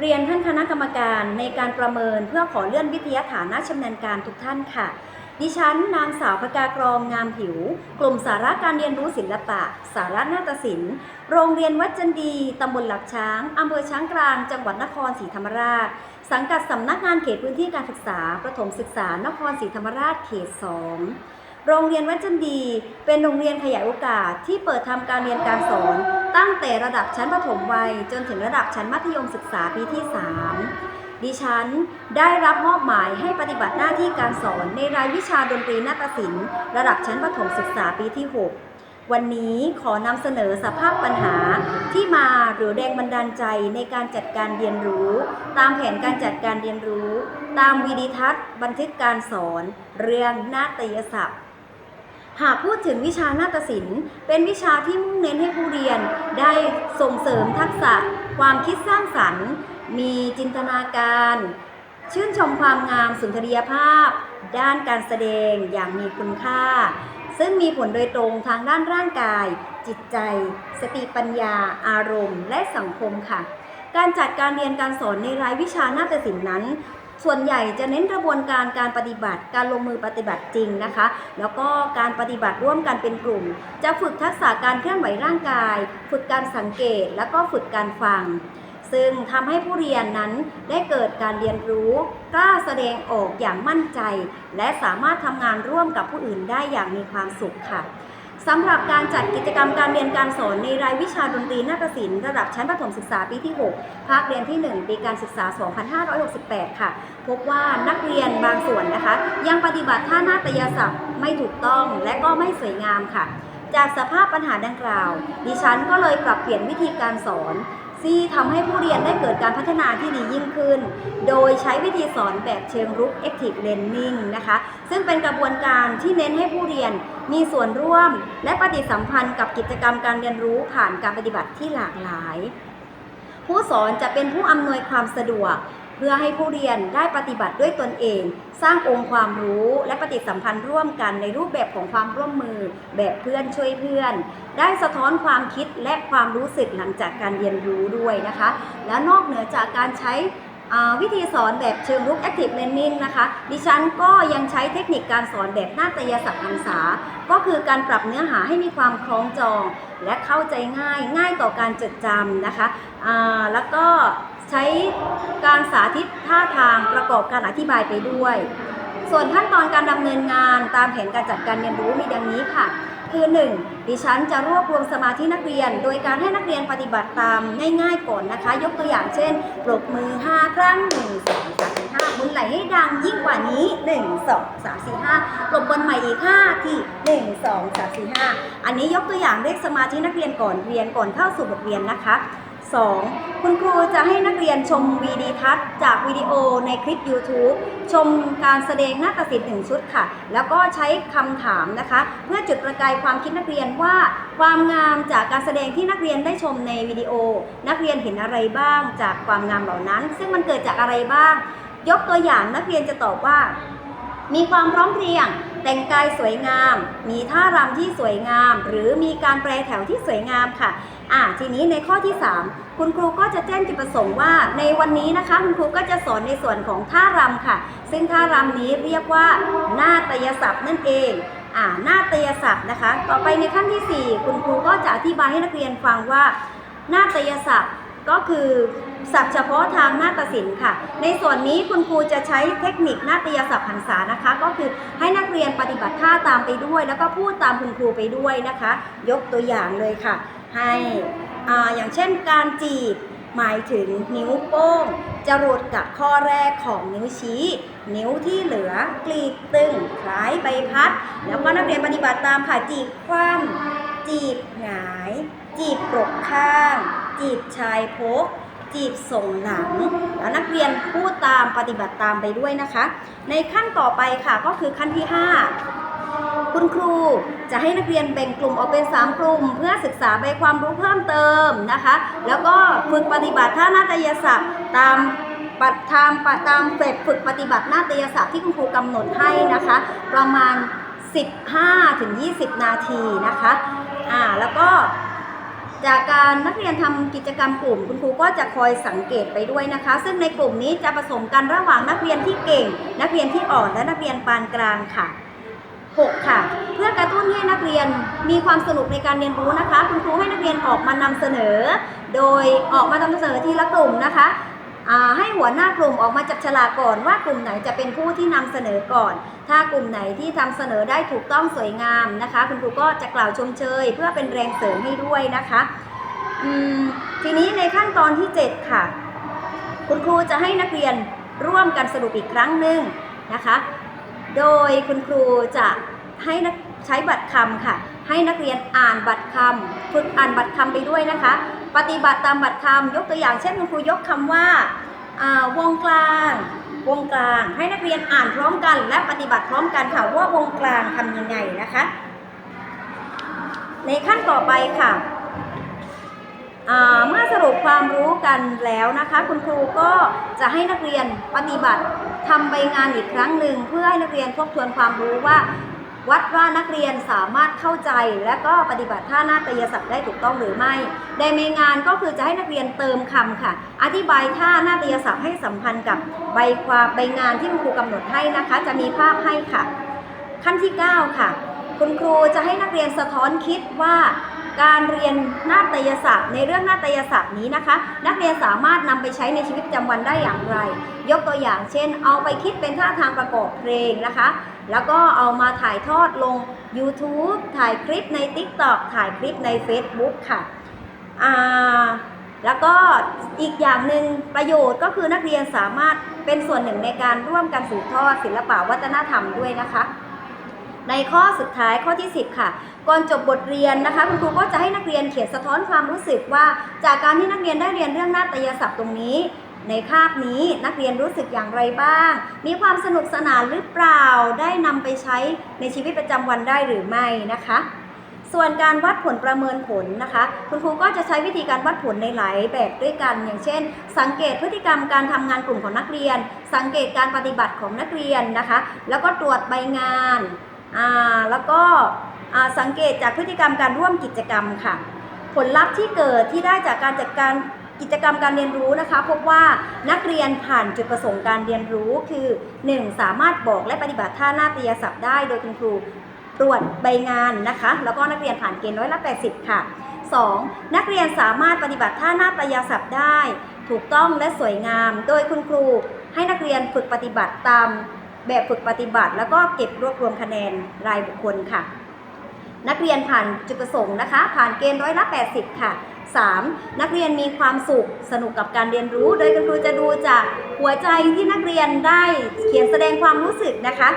เรียนท่านคณะกรรมการในการประเมินเพื่อขอเลื่อนวิทยาฐานะชำนาญการทุกท่านค่ะ ดิฉันนางสาวพกากรองงามผิว กลุ่มสาระการเรียนรู้ศิลปะ สาระนาฏศิลป์ โรงเรียนวัดจันดีตำบลหลักช้างอำเภอช้างกลาง จังหวัดนครศรีธรรมราช สังกัดสำนักงานเขตพื้นที่การศึกษา ประถมศึกษานครศรีธรรมราชเขต 2 โรงเรียนวัดจันดี เป็นโรงเรียนขยายโอกาสที่เปิดทำการเรียนการสอน ตั้งแต่ระดับชั้นประถมวัย จนถึงระดับชั้นมัธยมศึกษาปีที่ 3 ดิฉันได้รับมอบหมายให้ปฏิบัติหน้าที่การสอนในรายวิชาดนตรีนาฏศิลป์ระดับชั้นประถมศึกษาปีที่ 6วันนี้ขอนำเสนอสภาพปัญหาที่มาหรือแรงบันดาลใจในการจัดการเรียนรู้ ตามแผนการจัดการเรียนรู้ ตามวิดีทัศน์ บันทึกการสอน เรื่องนาฏยศัพท์ หากพูดถึงวิชานาฏศิลป์ เป็นวิชาที่มุ่งเน้นให้ผู้เรียน ได้ส่งเสริมทักษะ ความคิดสร้างสรรค์ มีจินตนาการ ชื่นชมความงามสุนทรียภาพ ด้านการแสดงอย่างมีคุณค่า ซึ่งมีผลโดยตรงทางด้านร่างกาย จิตใจ สติปัญญา อารมณ์ และสังคมค่ะ การจัดการเรียนการสอนในรายวิชานาฏศิลป์นั้น ส่วนใหญ่จะเน้นกระบวนการการปฏิบัติ การลงมือปฏิบัติจริงนะคะ แล้วก็การปฏิบัติร่วมกันเป็นกลุ่ม จะฝึกทักษะการเคลื่อนไหวร่างกาย ฝึกการสังเกต แล้วก็ฝึกการฟัง ซึ่งทำให้ผู้เรียนนั้นได้เกิดการเรียนรู้ กล้าแสดงออกอย่างมั่นใจ และสามารถทำงานร่วมกับผู้อื่นได้อย่างมีความสุขค่ะ สำหรับการจัดกิจกรรมการเรียนการสอนในรายวิชาดนตรีนาฏศิลป์ระดับชั้นประถมศึกษาปีที่ 6 ภาคเรียนที่ 1 ปีการศึกษา 2568 ค่ะ พบว่านักเรียนบางส่วนนะคะ ยังปฏิบัติท่านาฏยศัพท์ไม่ถูกต้องและก็ไม่สวยงามค่ะ จากสภาพปัญหาดังกล่าว ดิฉันก็เลยปรับเปลี่ยนวิธีการสอน ที่ทำให้ผู้เรียนได้เกิดการพัฒนาที่ดียิ่งขึ้น โดยใช้วิธีสอนแบบเชิงรุก active learning นะคะ ซึ่งเป็นกระบวนการที่เน้นให้ผู้เรียนมีส่วนร่วม และปฏิสัมพันธ์กับกิจกรรมการเรียนรู้ผ่านการปฏิบัติที่หลากหลาย ผู้สอนจะเป็นผู้อำนวยความสะดวก เพื่อให้ผู้เรียนได้ปฏิบัติด้วยตนเอง สร้างองค์ความรู้และปฏิสัมพันธ์ร่วมกันในรูปแบบของความร่วมมือ แบบเพื่อนช่วยเพื่อน ได้สะท้อนความคิดและความรู้สึกหลังจากการเรียนรู้ด้วยนะคะ และนอกเหนือจากการใช้วิธีสอนแบบเชิงรุก active learning นะคะ ดิฉันก็ยังใช้เทคนิคการสอนแบบนาฏยศัพท์พรรษา ก็คือการปรับเนื้อหาให้มีความคล้องจอง และเข้าใจง่าย ง่ายต่อการจดจำนะคะแล้วก็ ใช้การสาธิตท่าทางประกอบการอธิบายไปด้วย ส่วนขั้นตอนการดำเนินงานตามแผนการจัดการเรียนรู้มีดังนี้ค่ะ คือ 1. ดิฉันจะรวบรวมสมาธินักเรียน โดยการให้นักเรียนปฏิบัติตามง่ายๆก่อนนะคะ ยกตัวอย่างเช่นปรบมือ 5 ครั้ง 1 2 3 4 5หมุนไหลให้ดังยิ่งกว่านี้ 1 2 3 4 5ปรบบนใหม่อีก5ที่ 1 2 3 4 5 อันนี้ยกตัวอย่างเลขสมาธินักเรียนก่อนเรียนก่อนเข้าสู่บทเรียนนะคะ 2. คุณครูจะให้นักเรียนชมวีดีทัศน์จากวิดีโอในคลิป YouTube ชมการแสดงนาฏศิลป์หนึ่งชุดค่ะ แล้วก็ใช้คำถามนะคะ เพื่อจุดประกายความคิดนักเรียนว่า ความงามจากการแสดงที่นักเรียนได้ชมในวิดีโอ นักเรียนเห็นอะไรบ้างจากความงามเหล่านั้น ซึ่งมันเกิดจากอะไรบ้าง ยกตัวอย่างนักเรียนจะตอบว่า มีความพร้อมเพรียง แต่งกายสวยงาม มีท่ารำที่สวยงาม หรือมีการแปรแถวที่สวยงามค่ะอ่าทีนี้ในข้อที่ 3 คุณครูก็จะแจ้งจุดประสงค์ว่า ในวันนี้นะคะคุณครูก็จะสอนในส่วนของท่ารำค่ะ ซึ่งท่ารำนี้เรียกว่านาฏยศัพท์นั่นเองอ่านาฏยศัพท์นะคะ ต่อไปในขั้นทีสี่4 คุณครูก็จะอธิบายให้นักเรียนฟังว่า นาฏยศัพท์ก็คือ ศัพท์เฉพาะทางนาฏศิลป์ค่ะ ในส่วนนี้คุณครูจะใช้เทคนิคนาฏยศัพท์หันษานะคะ ก็คือให้นักเรียนปฏิบัติท่าตามไปด้วย แล้วก็พูดตามคุณครูไปด้วยนะคะ ยกตัวอย่างเลยค่ะ ให้อ่าอย่างเช่นการจีบหมายถึงนิ้วโป้งจรดกับข้อแรกของนิ้วชี้ นิ้วที่เหลือกรีดตึงคล้ายใบพัด แล้วก็นักเรียนปฏิบัติตามค่ะจีบคว่ำจีบหงาย จีบปรกข้าง จีบชายพก จีบส่งหลัง แล้วนักเรียนพูดตามปฏิบัติตามไปด้วยนะคะ ในขั้นต่อไปค่ะก็คือขั้นที่ 5 คุณครูจะให้นักเรียนแบ่งกลุ่มออกเป็น 3 กลุ่ม เพื่อศึกษาใบความรู้เพิ่มเติมนะคะ แล้วก็ฝึกปฏิบัติท่านาฏยศัพท์ตามปัดตามปะตามแบบฝึกปฏิบัตินาฏยศัพท์ที่คุณครูกำหนดให้นะคะ ประมาณ 15-20 นาทีนะคะอ่าแล้วก็ จากการนักเรียนทำกิจกรรมกลุ่ม คุณครูก็จะคอยสังเกตไปด้วยนะคะ ซึ่งในกลุ่มนี้จะผสมกันระหว่างนักเรียนที่เก่ง นักเรียนที่อ่อนและนักเรียนปานกลางค่ะ 6 ค่ะ เพื่อกระตุ้นให้นักเรียนมีความสนุกในการเรียนรู้นะคะ คุณครูให้นักเรียนออกมานำเสนอ โดยออกมานำเสนอทีละกลุ่มนะคะ ให้หัวหน้ากลุ่มออกมาจับฉลากก่อนว่ากลุ่มไหนจะเป็นผู้ที่นำเสนอก่อน ถ้ากลุ่มไหนที่ทำเสนอได้ถูกต้องสวยงามนะคะ คุณครูก็จะกล่าวชมเชย เพื่อเป็นแรงเสริมให้ด้วยนะคะทีนี้ในขั้นตอนที่ 7 ค่ะ คุณครูจะให้นักเรียนร่วมกันสรุปอีกครั้งหนึ่งนะคะ โดยคุณครูจะให้นักใช้บัตรคำค่ะ ให้นักเรียนอ่านบัตรคำฝึกอ่านบัตรคำไปด้วยนะคะ ปฏิบัติตามบัตรคำยกตัวอย่างเช่นคุณครูยกคำว่าอ่าวงกลาง วงกลาง ให้นักเรียนอ่านพร้อมกัน และปฏิบัติพร้อมกันค่ะว่าวงกลางทำยังไงนะคะ ในขั้นต่อไปค่ะเมื่อสรุปความรู้กันแล้วนะคะ คุณครูก็จะให้นักเรียนปฏิบัติทำใบงานอีกครั้งหนึ่งเพื่อให้นักเรียนทบทวนความรู้ว่า วัดว่านักเรียนสามารถเข้าใจ และก็ปฏิบัติท่านาฏยศัพท์ได้ถูกต้องหรือไม่ในใบงานก็คือจะให้นักเรียนเติมคำค่ะ อธิบายท่านาฏยศัพท์ให้สัมพันธ์กับใบความใบงานที่คุณครูกำหนดให้นะคะ จะมีภาพให้ค่ะ ขั้นที่ 9 ค่ะ คุณครูจะให้นักเรียนสะท้อนคิดว่า การเรียนนาฏยศาสตร์ ในเรื่องนาฏยศาสตร์นี้นะคะ นักเรียนสามารถนำไปใช้ในชีวิตประจำวันได้อย่างไร ยกตัวอย่างเช่น เอาไปคิดเป็นท่าทางประกอบเพลงนะคะ แล้วก็เอามาถ่ายทอดลง YouTube ถ่ายคลิปใน TikTok ถ่ายคลิปใน Facebook ค่ะอ่าแล้วก็อีกอย่างหนึ่งประโยชน์ก็คือนักเรียนสามารถเป็นส่วนหนึ่งในการร่วมกันสืบทอดศิลปะวัฒนธรรมด้วยนะคะ ในข้อสุดท้ายข้อที่ 10 ค่ะ ก่อนจบบทเรียนนะคะ คุณครูก็จะให้นักเรียนเขียนสะท้อนความรู้สึกว่า จากการที่นักเรียนได้เรียนเรื่องหน้าฏยศัพท์ตรงนี้ ในคาบนี้นักเรียนรู้สึกอย่างไรบ้าง มีความสนุกสนานหรือเปล่าได้นำไปใช้ในชีวิตประจำวันได้หรือไม่นะคะส่วนการวัดผลประเมินผลนะคะ คุณครูก็จะใช้วิธีการวัดผลในหลายแบบด้วยกัน อย่างเช่น สังเกตพฤติกรรมการทำงานกลุ่มของนักเรียน สังเกตการปฏิบัติของนักเรียนนะคะ แล้วก็ตรวจใบงาน แล้วก็สังเกตจากพฤติกรรมการร่วมกิจกรรมค่ะ ผลลัพธ์ที่เกิดที่ได้จากการจัดการกิจกรรมการเรียนรู้นะคะ พบว่านักเรียนผ่านจุดประสงค์การเรียนรู้คือ 1. สามารถบอกและปฏิบัติท่านาฏยศัพท์ได้โดยคุณครูตรวจใบงานนะคะ แล้วก็นักเรียนผ่านเกณฑ์ร้อยละ80 ค่ะ 2. นักเรียนสามารถปฏิบัติท่านาฏยศัพท์ได้ ถูกต้องและสวยงาม โดยคุณครูให้นักเรียนฝึกปฏิบัติตาม แบบฝึกปฏิบัติ แล้วก็เก็บรวบรวมคะแนนรายบุคคลค่ะ นักเรียนผ่านจุดประสงค์นะคะ ผ่านเกณฑ์ร้อยละ80 ค่ะ 3. นักเรียนมีความสุขสนุกกับการเรียนรู้ โดยคุณครูจะดูจากหัวใจที่นักเรียนได้เขียนแสดงความรู้สึกนะคะ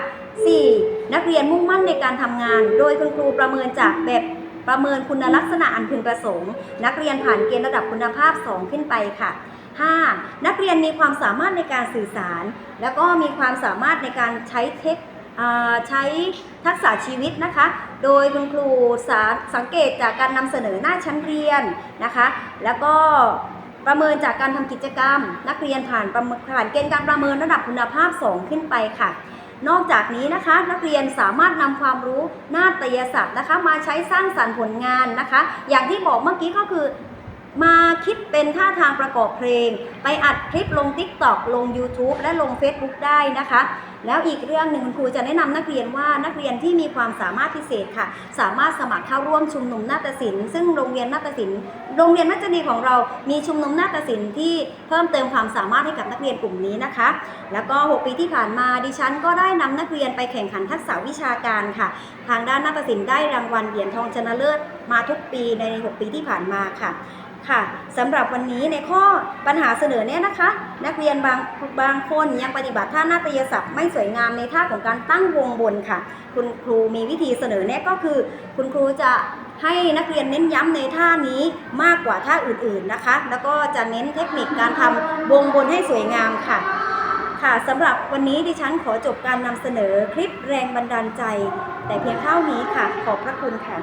4. นักเรียนมุ่งมั่นในการทำงาน โดยคุณครูประเมินจากแบบประเมินคุณลักษณะอันพึงประสงค์ นักเรียนผ่านเกณฑ์ระดับคุณภาพ 2 ขึ้นไปค่ะ 5. นักเรียนมีความสามารถในการสื่อสาร แล้วก็มีความสามารถในการใช้เทคใช้ทักษะชีวิตนะคะ โดยคุณครูสาสังเกตจากการนำเสนอหน้าชั้นเรียนนะคะ แล้วก็ประเมินจากการทำกิจกรรม นักเรียนผ่านเมินผ่านเกณฑ์การประเมินระดับคุณภาพ 2 ขึ้นไปค่ะ นอกจากนี้นะคะ นักเรียนสามารถนำความรู้นาฏยศัพท์นะคะ มาใช้สร้างสรรค์ผลงานนะคะ อย่างที่บอกเมื่อกี้ก็คือ มาคิดเป็นท่าทางประกอบเพลง ไปอัดคลิปลง TikTok ลง YouTube และลง Facebook ได้นะคะ แล้วอีกเรื่องหนึ่งคุณครูจะแนะนำนักเรียนว่านักเรียนที่มีความสามารถพิเศษค่ะ สามารถสมัครเข้าร่วมชุมนุมนาฏศิลป์ซึ่งโรงเรียนนาฏศิลป์โรงเรียนมัจจนีของเรามีชุมนุมนาฏศิลป์ที่เพิ่มเติมความสามารถให้กับนักเรียนกลุ่มนี้นะคะ แล้วก็ 6 ปีที่ผ่านมาดิฉันก็ได้นำนักเรียนไปแข่งขันทักษะวิชาการค่ะ ทางด้านนาฏศิลป์ได้รางวัลเหรียญทองชนะเลิศมาทุกปีใน 6 ปีที่ผ่านมาค่ะ ค่ะสำหรับวันนี้ในข้อปัญหาเสนอเนี่ยนะคะ นักเรียนบางบางคนยังปฏิบัติท่านาฏยศัพท์ไม่สวยงามในท่าของการตั้งวงบนค่ะ คุณครูมีวิธีเสนอแนะก็คือ คุณครูจะให้นักเรียนเน้นย้ำในท่านี้มากกว่าท่าอื่นๆนะคะ แล้วก็จะเน้นเทคนิคการทำวงบนให้สวยงามค่ะ ค่ะสำหรับวันนี้ดิฉันขอจบการนำเสนอคลิปแรงบันดาลใจ แต่เพียงเท่านี้ค่ะ ขอบพระคุณค่ะ